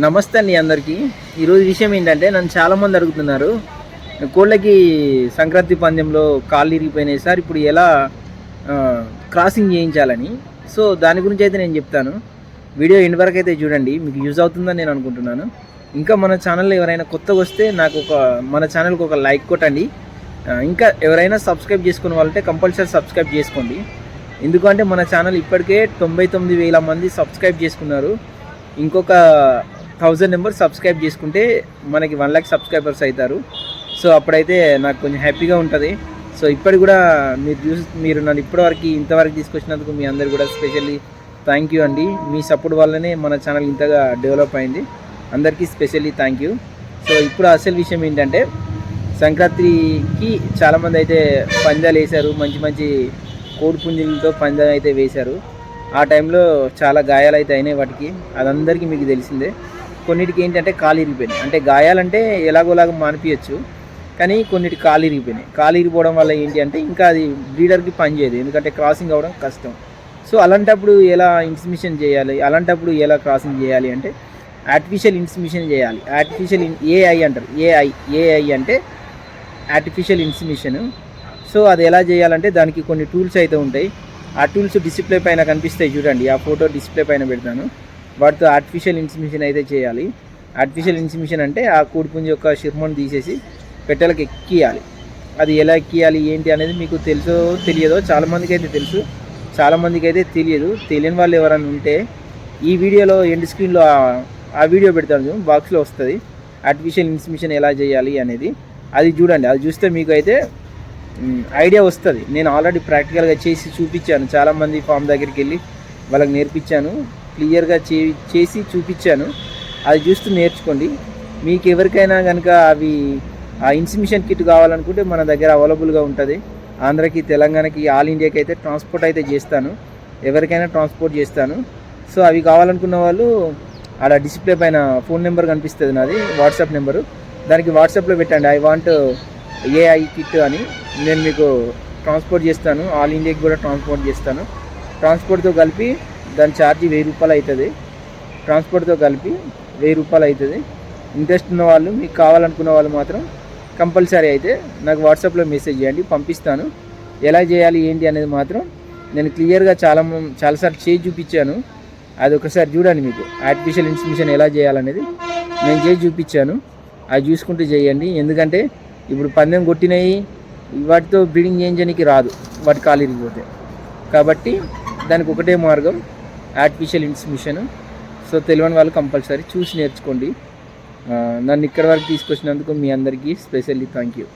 నమస్తే అండి అందరికీ. ఈరోజు విషయం ఏంటంటే నన్ను చాలామంది అడుగుతున్నారు కోళ్ళకి సంక్రాంతి పందెంలో కాళ్ళు ఇరిగిపోయినాయి సార్ ఇప్పుడు ఎలా క్రాసింగ్ చేయించాలని. సో దాని గురించి అయితే నేను చెప్తాను. వీడియో ఎండ్ వరకు అయితే చూడండి మీకు యూజ్ అవుతుందని నేను అనుకుంటున్నాను. ఇంకా మన ఛానల్లో ఎవరైనా కొత్తగా వస్తే నాకు ఒక మన ఛానల్కి ఒక లైక్ కొట్టండి. ఇంకా ఎవరైనా సబ్స్క్రైబ్ చేసుకున్న వాళ్ళంటే కంపల్సరీ సబ్స్క్రైబ్ చేసుకోండి. ఎందుకంటే మన ఛానల్ ఇప్పటికే తొంభై తొమ్మిది వేల మంది సబ్స్క్రైబ్ చేసుకున్నారు. ఇంకొక థౌజండ్ నెంబర్ సబ్స్క్రైబ్ చేసుకుంటే మనకి వన్ ల్యాక్ సబ్స్క్రైబర్స్ అవుతారు సో అప్పుడైతే నాకు కొంచెం హ్యాపీగా ఉంటుంది. సో ఇప్పటి కూడా మీరు చూసి మీరు నన్ను ఇప్పటివరకు ఇంతవరకు తీసుకొచ్చినందుకు మీ అందరు కూడా స్పెషల్లీ థ్యాంక్ యూ అండి. మీ సపోర్ట్ వల్లనే మన ఛానల్ ఇంతగా డెవలప్ అయింది. అందరికీ స్పెషల్లీ థ్యాంక్ యూ సో ఇప్పుడు అసలు విషయం ఏంటంటే సంక్రాంతికి చాలామంది అయితే పందాలు వేశారు. మంచి మంచి కోడి పుంజులతో పందాలు అయితే వేశారు. ఆ టైంలో చాలా గాయాలు అయితే అయినాయి వాటికి. అదందరికీ మీకు తెలిసిందే. కొన్నిటికి ఏంటంటే కాలు ఇరిగిపోయినాయి. అంటే గాయాలంటే ఎలాగోలాగా మానిపించచ్చు కానీ కొన్నిటి కాలు ఇరిగిపోయినాయి. కాలు ఇరిగిపోవడం వల్ల ఏంటి అంటే ఇంకా అది బ్రీడర్కి పనిచేయదు ఎందుకంటే క్రాసింగ్ అవ్వడం కష్టం. సో అలాంటప్పుడు ఎలా ఇన్స్మిషన్ చేయాలి? అలాంటప్పుడు ఎలా క్రాసింగ్ చేయాలి అంటే ఆర్టిఫిషియల్ ఇన్స్మిషన్ చేయాలి. ఆర్టిఫిషియల్ ఏఐ అంటారు. ఏఐ ఏఐ అంటే ఆర్టిఫిషియల్ ఇన్స్మిషన్. సో అది ఎలా చేయాలంటే దానికి కొన్ని టూల్స్ అయితే ఉంటాయి. ఆ టూల్స్ డిస్ప్లే పైన కనిపిస్తాయి చూడండి. ఆ ఫోటో డిస్ప్లే పైన పెడతాను. వాటితో ఆర్టిఫిషియల్ ఇన్సిమిషన్ అయితే చేయాలి. ఆర్టిఫిషియల్ ఇన్సిమిషన్ అంటే ఆ కోడిపుంజి యొక్క శిర్మను తీసేసి పెట్టెలకు ఎక్కియాలి. అది ఎలా ఎక్కియాలి ఏంటి అనేది మీకు తెలుసో తెలియదో చాలామందికి అయితే తెలుసు. చాలామందికి అయితే తెలియదు. తెలియని వాళ్ళు ఎవరైనా ఉంటే ఈ వీడియోలో ఎండ్ స్క్రీన్లో ఆ- వీడియో పెడతాను బాక్స్లో వస్తుంది. ఆర్టిఫిషియల్ ఇన్స్మిషన్ ఎలా చేయాలి అనేది. అది చూడండి. అది చూస్తే మీకు అయితే ఐడియా వస్తుంది. నేను ఆల్రెడీ ప్రాక్టికల్గా చేసి చూపించాను. చాలామంది ఫామ్ దగ్గరికి వెళ్ళి వాళ్ళకి నేర్పించాను. క్లియర్గా చే చేసి చూపించాను. అది చూస్తూ నేర్చుకోండి. మీకు ఎవరికైనా కనుక అవి ఆ ఇన్సిమిషన్ కిట్ కావాలనుకుంటే మన దగ్గర అవైలబుల్గా ఉంటుంది. ఆంధ్రకి తెలంగాణకి ఆల్ ఇండియాకి అయితే ట్రాన్స్పోర్ట్ అయితే చేస్తాను. ఎవరికైనా ట్రాన్స్పోర్ట్ చేస్తాను. సో అవి కావాలనుకున్న వాళ్ళు ఆడ డిస్ప్లే పైన ఫోన్ నెంబర్ కనిపిస్తుంది నాది వాట్సాప్ నెంబరు. దానికి వాట్సాప్లో పెట్టండి. ఐ వాంట్ ఏఐ కిట్ అని. నేను మీకు ట్రాన్స్పోర్ట్ చేస్తాను. ఆల్ ఇండియాకి కూడా ట్రాన్స్పోర్ట్ చేస్తాను. ట్రాన్స్పోర్ట్తో కలిపి దాని ఛార్జీ వెయ్యి రూపాయలు అవుతుంది. ట్రాన్స్పోర్ట్తో కలిపి వెయ్యి రూపాయలు అవుతుంది. ఇంట్రెస్ట్ ఉన్న వాళ్ళు మీకు కావాలనుకున్న వాళ్ళు మాత్రం కంపల్సరీ అయితే నాకు వాట్సాప్లో మెసేజ్ చేయండి పంపిస్తాను. ఎలా చేయాలి ఏంటి అనేది మాత్రం నేను క్లియర్గా చాలా చాలాసార్లు చేసి చూపించాను. అది ఒకసారి చూడండి మీకు ఆర్టిఫిషియల్ ఇన్స్మిషన్ ఎలా చేయాలనేది. నేను చేసి చూపించాను. అది చూసుకుంటూ చేయండి. ఎందుకంటే ఇప్పుడు పందెం కొట్టినవి వాటితో బ్రీడింగ్ చేయించడానికి రాదు. వాటి కాలు ఇరిగిపోతే కాబట్టి దానికి ఒకటే మార్గం ఆర్టిఫిషియల్ ఇన్స్మిషన్ సో తెలియని వాళ్ళు కంపల్సరీ చూసి నేర్చుకోండి. Uh, నన్ను ఇక్కడ వరకు తీసుకొచ్చినందుకు మీ అందరికీ స్పెషల్లీ థ్యాంక్ యూ